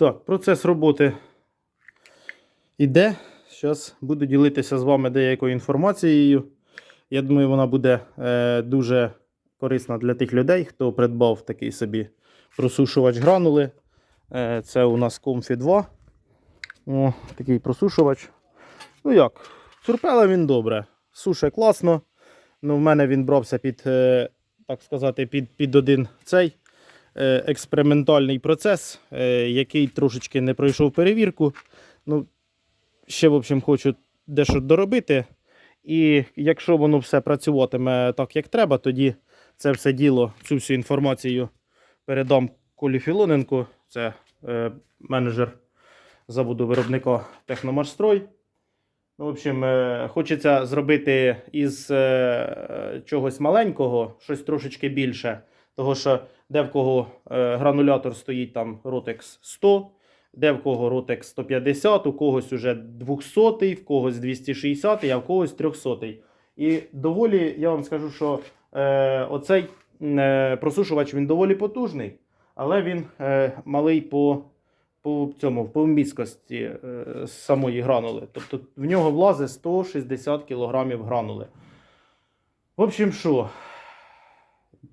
Так, процес роботи іде. Зараз буду ділитися з вами деякою інформацією. Я думаю, вона буде е, дуже корисна для тих людей, хто придбав такий собі просушувач гранули. Е, це у нас Comfy 2. О, такий просушувач. Ну як, цурпела він добре. Суше класно. Ну, в мене він брався під, е, так сказати, під, під один цей експериментальний процес, е, який трошечки не пройшов перевірку. Ну, ще, в общем, хочу дещо доробити. І якщо воно все працюватиме так, як треба, тоді це все діло, цю всю інформацію передам Колі Філоненку. Це е, менеджер заводу виробника Техномашстрой. Ну, в общем, е, хочеться зробити із е, чогось маленького щось трошечки більше. Того що де в кого е, гранулятор стоїть там Rotex 100, де в кого Rotex 150, у когось уже 200, в когось 260, а в когось 300. І доволі, я вам скажу, що е, оцей е, просушувач він доволі потужний, але він е, малий по, по цьому, по міськості е, самої гранули. Тобто в нього влазить 160 кг гранули. В общем, що?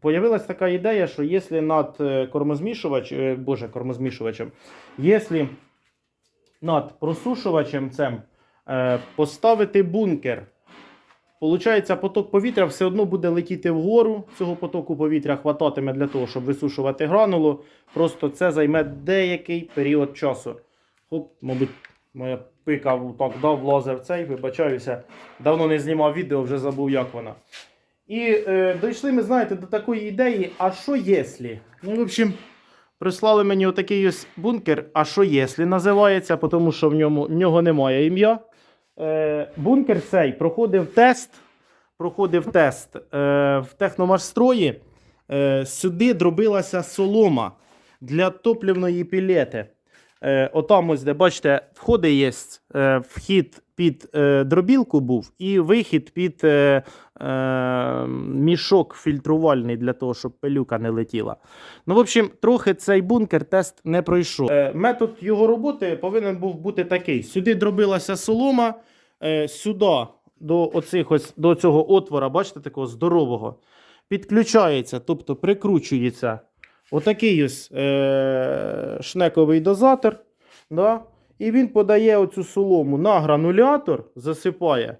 Появилась така ідея, що якщо над е, кормозмішувач, е, боже, кормозмішувачем, якщо над просушувачем цим е, поставити бункер, Получається, поток повітря все одно буде летіти вгору. Цього потоку повітря хвататиме для того, щоб висушувати гранулу. Просто це займе деякий період часу. Хоп, мабуть, моя пика так дав влазив цей, вибачаюся. Давно не знімав відео, вже забув, як вона. І е, дійшли ми, знаєте, до такої ідеї, а що якщо? Ну, в общем, прислали мені отакий ось бункер, а що якщо називається, тому що в ньому, в нього немає ім'я. Е, бункер цей проходив тест. Проходив тест е, в техномашстрої. Е, сюди дробилася солома для топливної пілети. Е, отам ось, де бачите, входи є. Е, вхід під е, дробілку був і вихід під е, мішок фільтрувальний для того, щоб пилюка не летіла. Ну, в общем, трохи цей бункер тест не пройшов. Е, метод його роботи повинен був бути такий: сюди дробилася солома, е, сюди до, оцих ось, до цього отвора, бачите, такого здорового, підключається, тобто прикручується отакий ось е, шнековий дозатор. Да? І він подає оцю солому на гранулятор, засипає.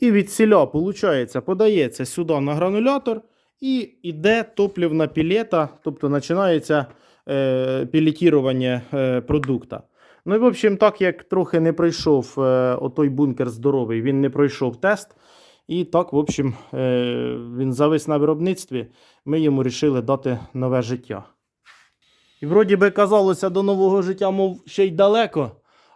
І від сіля, виходить, подається сюди на гранулятор, і йде топлівна пілета, тобто починається е, пілетірування е, продукта. Ну і в общем, так як трохи не пройшов е, отой бункер здоровий, він не пройшов тест. І так, в общем, е, він завис на виробництві. Ми йому вирішили дати нове життя. І вроді би казалося до нового життя, мов ще й далеко,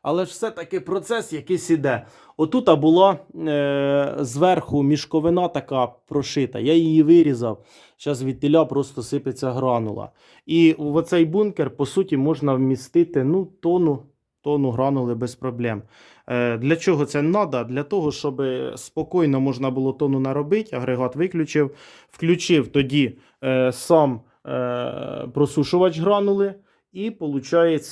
але ж все-таки процес якийсь іде. Отут була е, зверху мішковина така прошита. Я її вирізав. Зараз від тіля просто сипеться гранула. І в оцей бункер, по суті, можна вмістити ну, тонну, тонну гранули без проблем. Е, для чого це треба? Для того, щоб спокійно можна було тонну наробити, агрегат виключив, включив тоді е, сам е, просушувач гранули, і виходить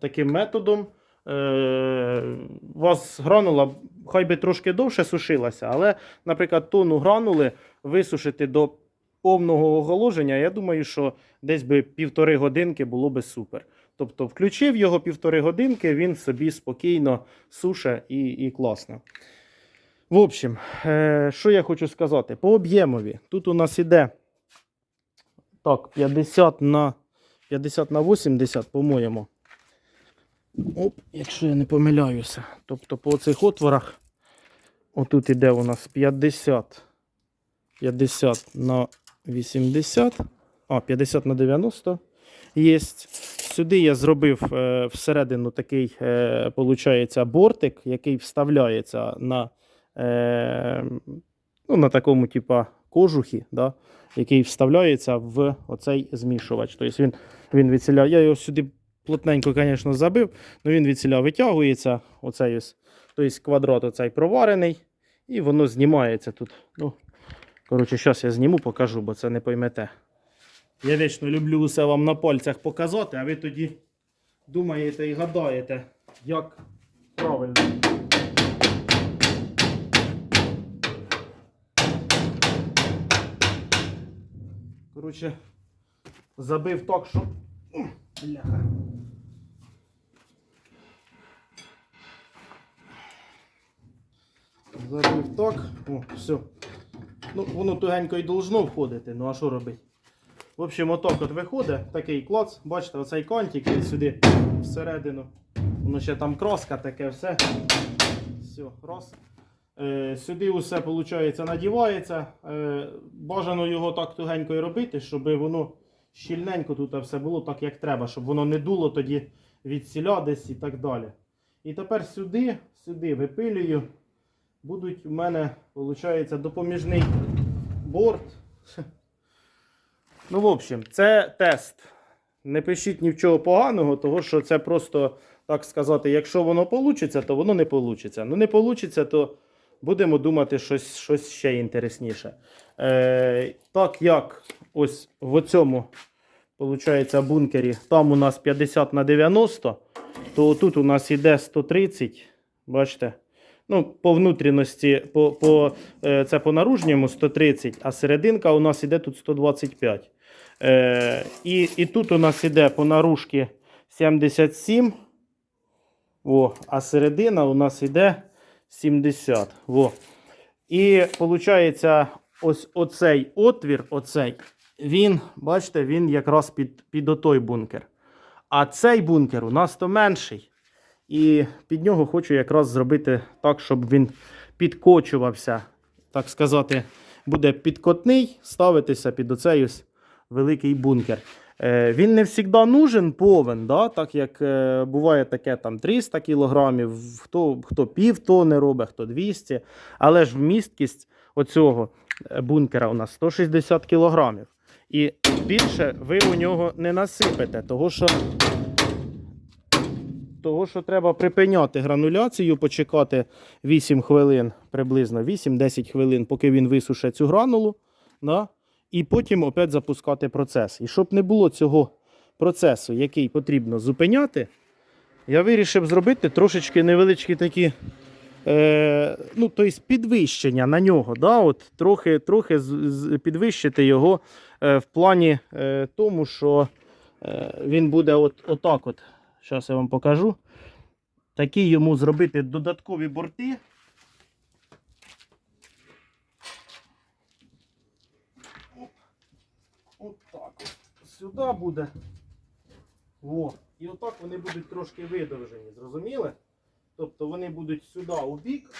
таким методом. Е, вас гранула хай би трошки довше сушилася, але, наприклад, тонну гранули висушити до повного оголоження, я думаю, що десь би півтори годинки було би супер. Тобто включив його півтори годинки, він собі спокійно суше і, і класно. В общем, е, що я хочу сказати? По об'ємові. Тут у нас іде так, 50 на 50 на 80, по-моєму. Оп, якщо я не помиляюся. Тобто по цих отворах, отут іде у нас 50, 50 на 80, а, 50 на 90 є. Сюди я зробив е, всередину такий, е, бортик, який вставляється на, е, ну, на такому, типа, кожухі, да, який вставляється в оцей змішувач. Тобто він, він відсіля... Я його сюди плотненько, звісно, забив, але він відсіля витягується. Оцей ось, тобто квадрат оцей проварений, і воно знімається тут. Ну, коротше, зараз я зніму, покажу, бо це не поймете. Я вічно люблю усе вам на пальцях показати, а ви тоді думаєте і гадаєте, як правильно. Коротше, забив так, що. Бляха. Забив так. О, все. Ну, воно тугенько і должно входити, ну а що робити? В общем, отак от виходить, такий клац. Бачите, оцей кантик він сюди всередину. Воно ще там краска таке все. Все, раз. Е, сюди усе виходить, надівається. Е, бажано його так тугенько і робити, щоб воно щільненько тут все було так, як треба, щоб воно не дуло тоді від сіля десь і так далі. І тепер сюди, сюди випилюю. Будуть у мене, виходить, допоміжний борт. Ну, в общем, це тест. Не пишіть ні в чого поганого, того що це просто, так сказати, якщо воно вийде, то воно не вийде. Ну, не вийде, то будемо думати щось, щось ще інтересніше. Е, так як ось в цьому, виходить, бункері, там у нас 50 на 90, то тут у нас іде 130. Бачите? Ну, по внутрішності, по, по, е, це по наружньому 130, а серединка у нас іде тут 125. Е, і, і тут у нас іде по наружки 77. О, а середина у нас іде 70. О. І виходить, ось оцей отвір, оцей, він, бачите, він якраз під, під отой бункер. А цей бункер у нас то менший. І під нього хочу якраз зробити так, щоб він підкочувався, так сказати, буде підкотний, ставитися під оцей ось великий бункер. Е, він не завжди нужен повен, да? так як е, буває таке там 300 кілограмів, хто, хто пів тони робить, хто 200. Але ж вмісткість оцього е, бункера у нас 160 кілограмів. І більше ви у нього не насипете, того що того, що треба припиняти грануляцію, почекати 8 хвилин, приблизно 8-10 хвилин, поки він висушить цю гранулу. Да? І потім опять запускати процес. І щоб не було цього процесу, який потрібно зупиняти, я вирішив зробити трошечки невеличкі такі е, ну, тобто підвищення на нього. Да? От, трохи трохи підвищити його е, в плані е, тому, що е, він буде от, отак от. Зараз я вам покажу. Такі йому зробити додаткові борти. Оп. От так. от. Сюди буде. О. І отак вони будуть трошки видовжені, зрозуміли? Тобто вони будуть сюди у бік.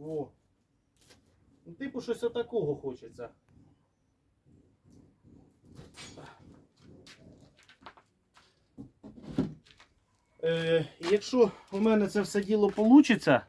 О. Ну, типу, щось отакого хочеться. Е, якщо у мене це все діло вийде,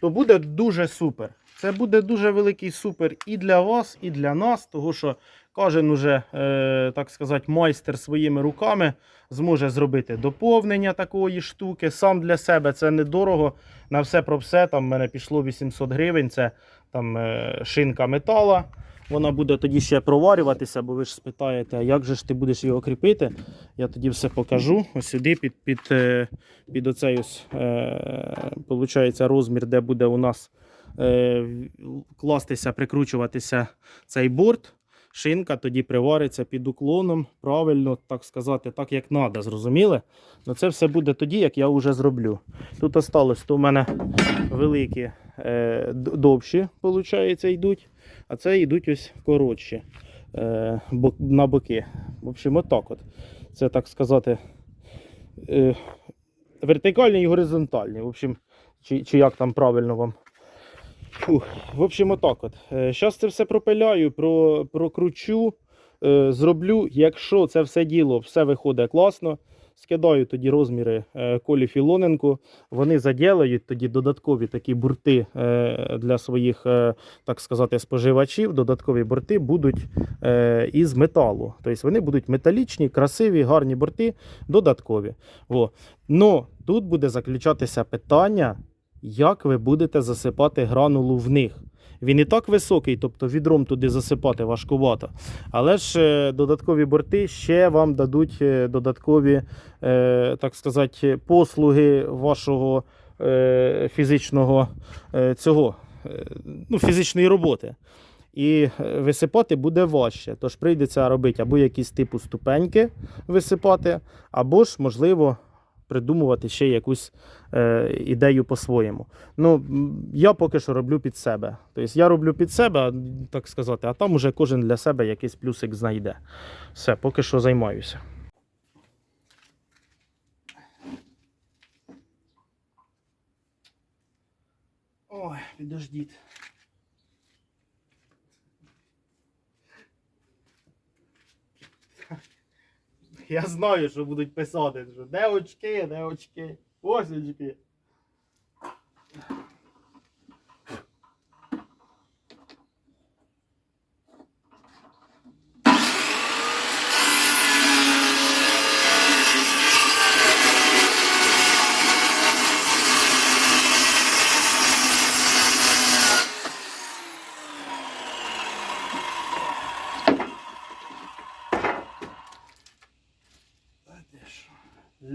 то буде дуже супер. Це буде дуже великий супер і для вас, і для нас, того що кожен уже, е, так сказати, майстер своїми руками зможе зробити доповнення такої штуки. Сам для себе це недорого. На все про все. Там в мене пішло 800 гривень. Це там е, шинка метала. Вона буде тоді ще проварюватися, бо ви ж спитаєте, а як же ж ти будеш його кріпити? Я тоді все покажу. Ось сюди під, під, е, під оцей ось, е, получається, розмір, де буде у нас е, кластися, прикручуватися цей борт. Шинка тоді привариться під уклоном, правильно, так сказати, так як треба, зрозуміли? Ну це все буде тоді, як я вже зроблю. Тут осталось, то у мене великі е, довші, виходить, йдуть, а це йдуть ось коротші е, на боки. В общем, отак от. Це так сказати. Е, вертикальні і горизонтальні. В общем, чи, чи як там правильно вам. Фух. В общем, отак от. Зараз це все пропиляю, про, прокручу, е, зроблю. Якщо це все діло, все виходить класно, скидаю тоді розміри е, Колі Філоненко. Вони заділають тоді додаткові такі бурти е, для своїх, е, так сказати, споживачів. Додаткові борти будуть е, із металу. Тобто вони будуть металічні, красиві, гарні борти, додаткові. Во. Но тут буде заключатися питання, як ви будете засипати гранулу в них. Він і так високий, тобто відром туди засипати важкувато. Але ж е, додаткові борти ще вам дадуть е, додаткові, е, так сказати, послуги вашого фізичного цього, ну, фізичної роботи. І висипати буде важче. Тож прийдеться робити або якісь типу ступеньки висипати, або ж, можливо, придумувати ще якусь е, ідею по-своєму. Ну, я поки що роблю під себе. Тобто я роблю під себе, так сказати, а там уже кожен для себе якийсь плюсик знайде. Все, поки що займаюся. Ой, підождіть. Я знаю, що будуть писати, що де очки, де очки. Ось очки. А де що?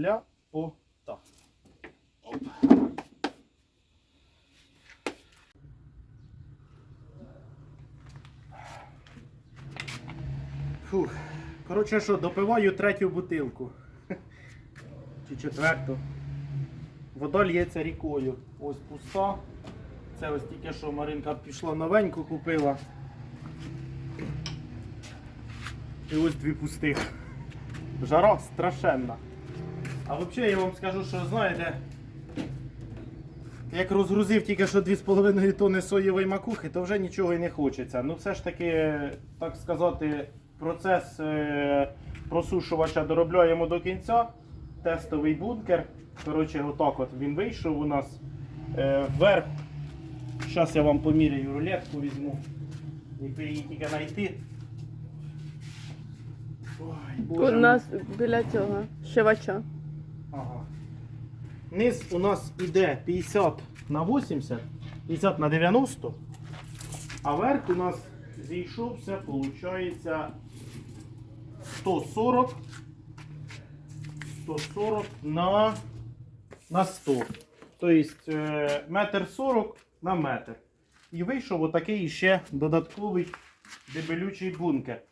Ляпота. Оп. Фух. Коротше, що, допиваю третю бутилку. Чи четверту. Вода лється рікою. Ось пуста. Це ось тільки що Маринка пішла новеньку купила. І ось дві пустих. Жара страшенна. А взагалі я вам скажу, що знаєте, як розгрузив тільки що 2,5 тонни соєвої макухи, то вже нічого і не хочеться. Ну все ж таки, так сказати, процес е, просушувача доробляємо до кінця. Тестовий бункер. Коротше, отак от він вийшов у нас е, вверх. Зараз я вам поміряю рулетку візьму. Якби її тільки знайти. Ой, У Боже мій. нас біля цього щевача. Ага. Низ у нас іде 50 на 80, 50 на 90, а верх у нас зійшовся, виходить 140, 140 на, на 100. Тобто е, метр 40 на метр. І вийшов отакий ще додатковий дебелючий бункер.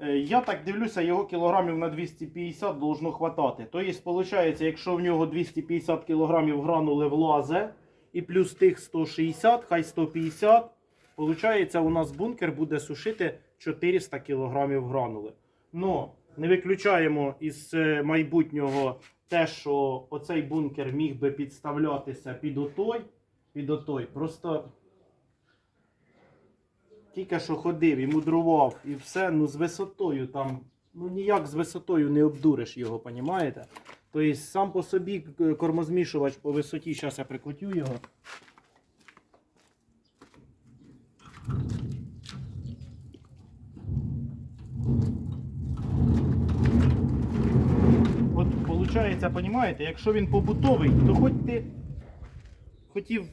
Е, Я так дивлюся, його кілограмів на 250 должно хватати. Тобто, виходить, якщо в нього 250 кілограмів гранули влазе, і плюс тих 160, хай 150, виходить, у нас бункер буде сушити 400 кілограмів гранули. Ну, не виключаємо із е, майбутнього те, що оцей бункер міг би підставлятися під отой. Під отой. Просто тільки що ходив і мудрував, і все, ну з висотою там, ну ніяк з висотою не обдуриш його, понімаєте? Тобто сам по собі кормозмішувач по висоті, зараз я прикрутю його. От виходить, понімаєте, якщо він побутовий, то хоч ти хотів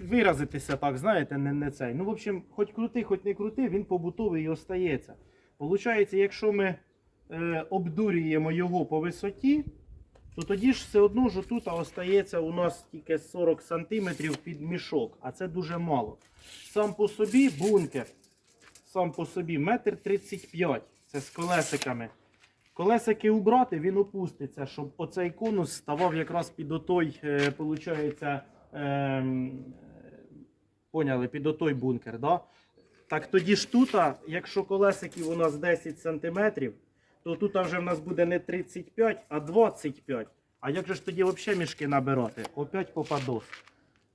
виразитися так, знаєте, не, не цей. Ну, в общем, хоч крути, хоч не крути, він побутовий і остається. Получається, якщо ми е, обдурюємо його по висоті, то тоді ж все одно ж тут остається у нас тільки 40 см під мішок, а це дуже мало. Сам по собі бункер, сам по собі метр 35, це з колесиками. Колесики убрати, він опуститься, щоб оцей конус ставав якраз під отой, е, получається, ем, поняли, під отой бункер. Да? Так тоді ж тут, якщо колесиків у нас 10 см, то тут вже в нас буде не 35, а 25. А як же ж тоді взагалі мішки набирати? Опять попадос.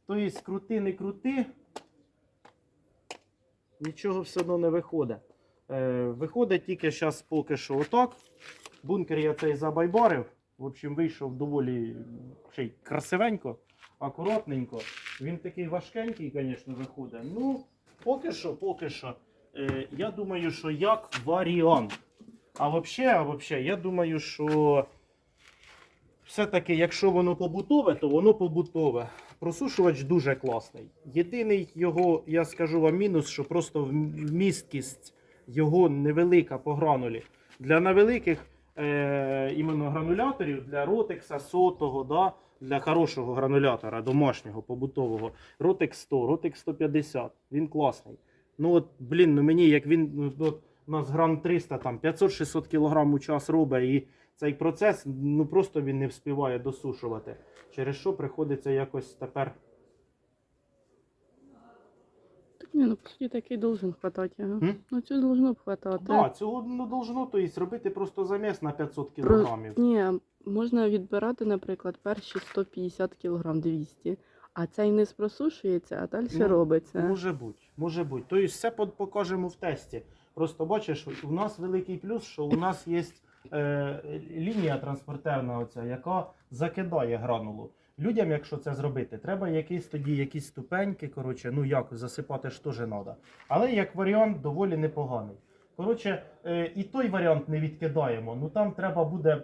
Тобто крути, не крути, нічого все одно не виходить. Е, виходить тільки зараз поки що отак. Бункер я цей забайбарив. В общем, вийшов доволі ще й красивенько, акуратненько. Він такий важкенький, звісно, виходить. Ну, поки що, поки що. Е, я думаю, що як варіант. А взагалі, я думаю, що все-таки, якщо воно побутове, то воно побутове. Просушувач дуже класний. Єдиний його, я скажу вам, мінус, що просто вм- вмісткість його невелика по гранулі. Для невеликих е, іменно грануляторів, для ротекса сотого, да, для хорошого гранулятора, домашнього, побутового. Ротекс 100, Ротекс 150. Він класний. Ну от, блін, ну мені як він ну, от, у нас грам 300, там 500-600 кг у час робить, і цей процес ну просто він не вспіває досушувати. Через що приходиться якось тепер. Так ні, ну по суті такий должен хватати. М? Ну цього должно б хватати. Да, цього не должно то есть, робити просто заміс на 500 Про... Ні, можна відбирати, наприклад, перші 150 кг 200, а цей не просушується, а далі Ну, робиться. Може бути, може бути. Тобто все покажемо в тесті. Просто бачиш, у нас великий плюс, що у нас є е, лінія транспортерна, оця, яка закидає гранулу. Людям, якщо це зробити, треба якісь тоді якісь ступеньки. Коротше, ну як засипати ж теж треба. Але як варіант доволі непоганий. Коротше, е, і той варіант не відкидаємо. Ну там треба буде.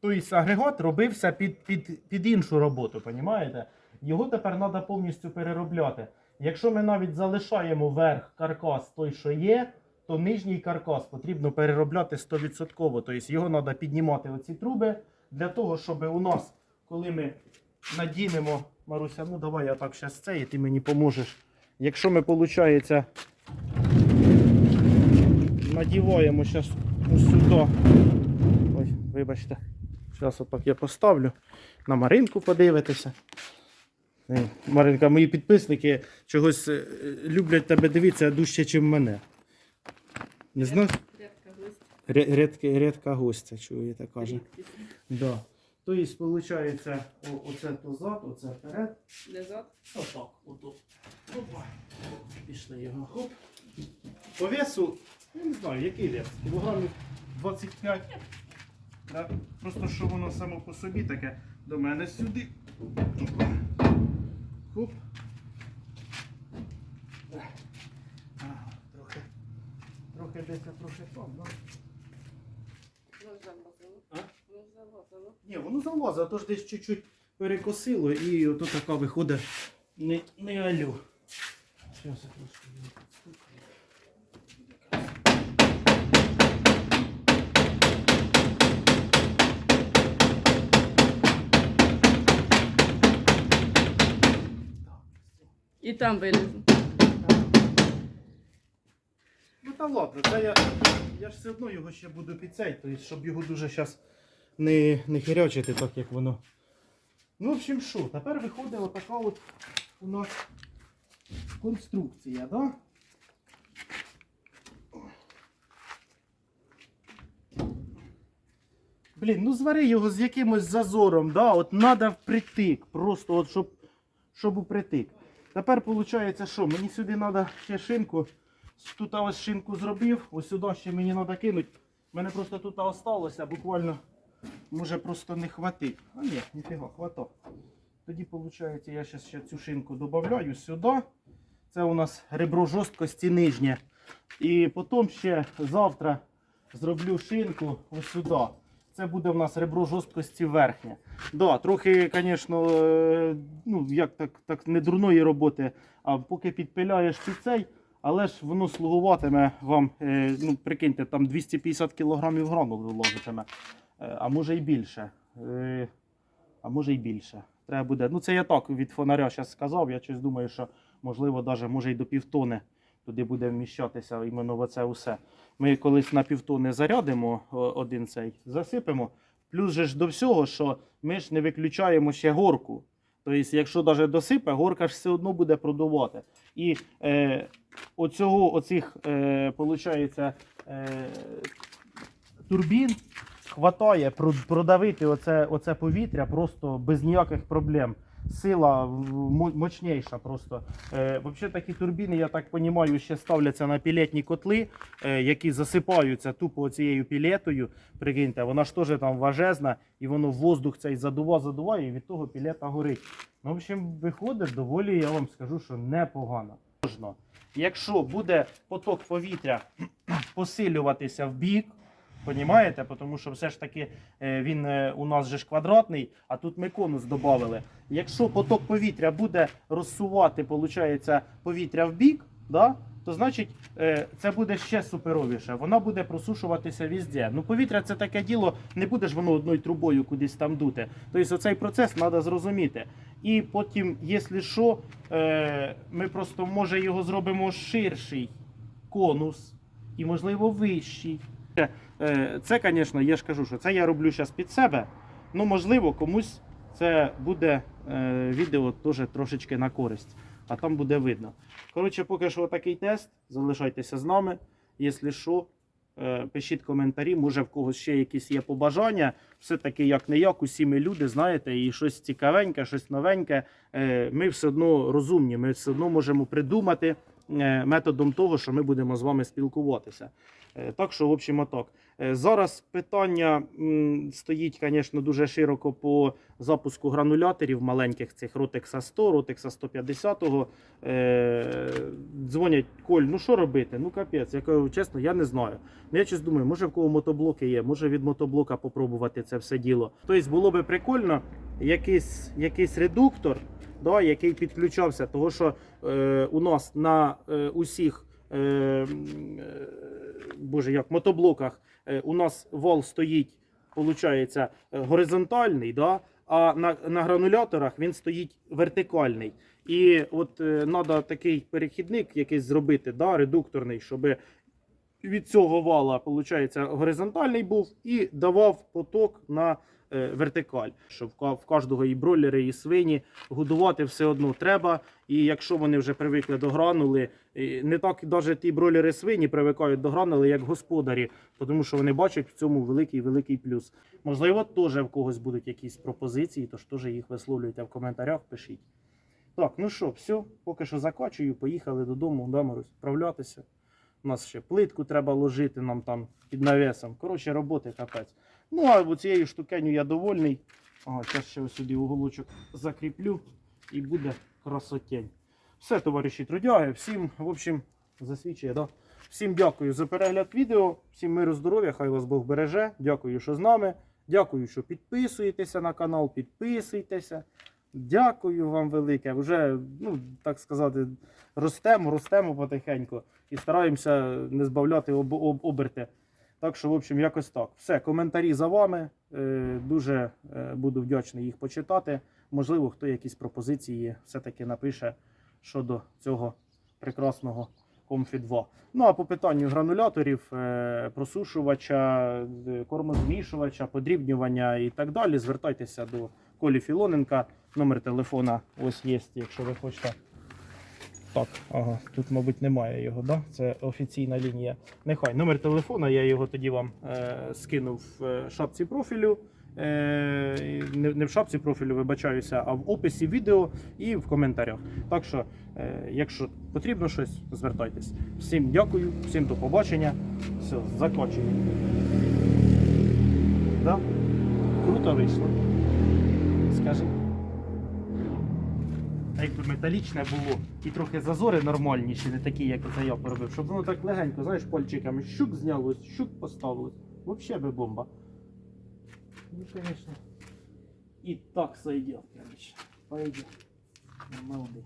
Тобто агрегат робився під, під, під іншу роботу, понімаєте? Його тепер треба повністю переробляти. Якщо ми навіть залишаємо верх каркас той, що є, то нижній каркас потрібно переробляти 100%. Тобто його треба піднімати оці труби для того, щоб у нас, коли ми надінемо, Маруся, ну давай я так зараз це, і ти мені поможеш. Якщо ми, виходить, надіваємо зараз ось сюди. Ой, вибачте. Зараз отак я поставлю. На Маринку подивитися. Маринка, мої підписники чогось е, люблять тебе дивитися дужче, ніж мене. Не знаю? Ря- Рідка, рідка гостя, чуєте, каже. Да. Тобто, виходить, оце то зад, оце вперед. Отак, отут. Опа. Пішли його. Хоп. По весу, я не знаю, який вес? Кілограмів 25. Да? Просто що воно само по собі таке до мене сюди. Хоп. Ага, трохи. Трохи десь трохи там, да? А? Ні, воно залазить, а то ж десь чуть-чуть перекосило і ото така виходить не, не алю. Зараз я трошки її підстукаю. Так, все. І там вилізу. Ну та ладно, це я, я ж все одно його ще буду під тобто, щоб його дуже зараз не, не хирячити, так як воно. Ну, в общем, що, тепер виходить отака от у нас конструкція, да? Блін, ну звари його з якимось зазором, да? От треба впритик, просто от щоб, щоб упритик. Тепер виходить, що мені сюди треба ще шинку. Тут ось шинку зробив, ось сюди ще мені треба кинути. У мене просто тут осталося, буквально може просто не хватить. А ні, ніфіга, хватав. Тоді, виходить, я зараз ще цю шинку додаю сюди. Це у нас ребро жорсткості нижнє. І потім ще завтра зроблю шинку ось сюди. Це буде у нас ребро жорсткості верхнє. Да, трохи, звісно, е, ну, як так, так не дурної роботи, а поки підпиляєш під цей, але ж воно слугуватиме вам, е, ну, прикиньте, там 250 кг гранули вложитиме, Е, а може й більше. А може й більше. Треба буде. Ну, це я так від фонаря зараз сказав. Я щось думаю, що можливо, даже, може й до півтони туди буде вміщатися іменно оце усе. Ми колись на півтони зарядимо один цей, засипемо. Плюс же ж до всього, що ми ж не виключаємо ще горку. Тобто, якщо навіть досипе, горка ж все одно буде продувати. І е, оцього, оцих, е, е, турбін хватає продавити оце, оце повітря просто без ніяких проблем. Сила мощніша просто. Е, Взагалі такі турбіни, я так розумію, ще ставляться на пілетні котли, е, які засипаються тупо цією пілетою. Прикиньте, вона ж теж там важезна, і воно воздух цей задува, задуває, і від того пілета горить. Ну, в общем, виходить доволі, я вам скажу, що непогано. Якщо буде поток повітря посилюватися в бік, Понімаєте? Тому що все ж таки е, він е, у нас же ж квадратний, а тут ми конус додали. Якщо поток повітря буде розсувати, повітря в бік, да, то значить е, це буде ще суперовіше. Вона буде просушуватися візде. Ну, повітря це таке діло, не буде ж воно одною трубою кудись там дути. Тобто оцей процес треба зрозуміти. І потім, якщо що, ми просто може його зробимо ширший конус і, можливо, вищий. Е, Це, звісно, я ж кажу, що це я роблю зараз під себе. Ну, можливо, комусь це буде е, відео теж трошечки на користь, а там буде видно. Коротше, поки що такий тест. Залишайтеся з нами. Якщо що, е, пишіть коментарі, може в когось ще якісь є побажання. Все-таки як не як, усі ми люди, знаєте, і щось цікавеньке, щось новеньке. Ми все одно розумні, ми все одно можемо придумати методом того, що ми будемо з вами спілкуватися. Е, Так що, в общем, отак. Е, Зараз питання стоїть, звісно, дуже широко по запуску грануляторів маленьких цих Rotex 100, Rotex 150. Е, дзвонять, Коль, ну що робити? Ну капець, я кажу, чесно, я не знаю. Ну, я щось думаю, може в кого мотоблоки є, може від мотоблока попробувати це все діло. Тобто було би прикольно, якийсь, якийсь редуктор, да, який підключався, того що е, у нас на е, усіх. Е, е, Боже, як мотоблоках е, у нас вал стоїть, виходить, горизонтальний, да? а на, на грануляторах він стоїть вертикальний. І от треба такий перехідник якийсь зробити, да, редукторний, щоб від цього вала, виходить, горизонтальний був і давав поток на е, вертикаль. Щоб в кожного і бройлери, і свині годувати все одно треба. І якщо вони вже привикли до гранули, не так навіть ті бройлери свині привикають до гранули, як господарі, тому що вони бачать в цьому великий великий плюс. Можливо, теж в когось будуть якісь пропозиції, тож теж їх висловлюйте в коментарях, пишіть. Так, ну що, все, поки що закачую, поїхали додому, да, Марусь, вправлятися. У нас ще плитку треба ложити нам там під навесом. Коротше, роботи капець. Ну, а цією штукеню я довольний. Ага, зараз ще сюди уголочок закріплю і буде красотень. Все, товариші трудяги, всім, в общем, засвідчує, да? Всім дякую за перегляд відео, всім миру, здоров'я, хай вас Бог береже. Дякую, що з нами. Дякую, що підписуєтеся на канал, підписуйтеся. Дякую вам велике. Вже, ну, так сказати, ростемо, ростемо потихеньку і стараємося не збавляти об, об, оберти. Так що, в общем, якось так. Все, коментарі за вами. Е, Дуже е, буду вдячний їх почитати. Можливо, хто якісь пропозиції все-таки напише щодо цього прекрасного Comfy 2. Ну а по питанню грануляторів, е, просушувача, кормозмішувача, подрібнювання і так далі, звертайтеся до Колі Філоненка. Номер телефона ось є, якщо ви хочете. Так, ага, тут, мабуть, немає його, да? Це офіційна лінія. Нехай номер телефона, я його тоді вам е, скинув в е, шапці профілю. Е, не, в шапці профілю, вибачаюся, а в описі відео і в коментарях. Так що, е, якщо потрібно щось, звертайтесь. Всім дякую, всім до побачення. Все, закочуємо. Да? Круто вийшло. Скажи. А металічне було і трохи зазори нормальніші, не такі, як це я поробив, щоб воно так легенько, знаєш, пальчиками щук знялось, щук поставилось. Взагалі би бомба. Ну, звісно. І так сойдет, короче. Пойдет. Молодий.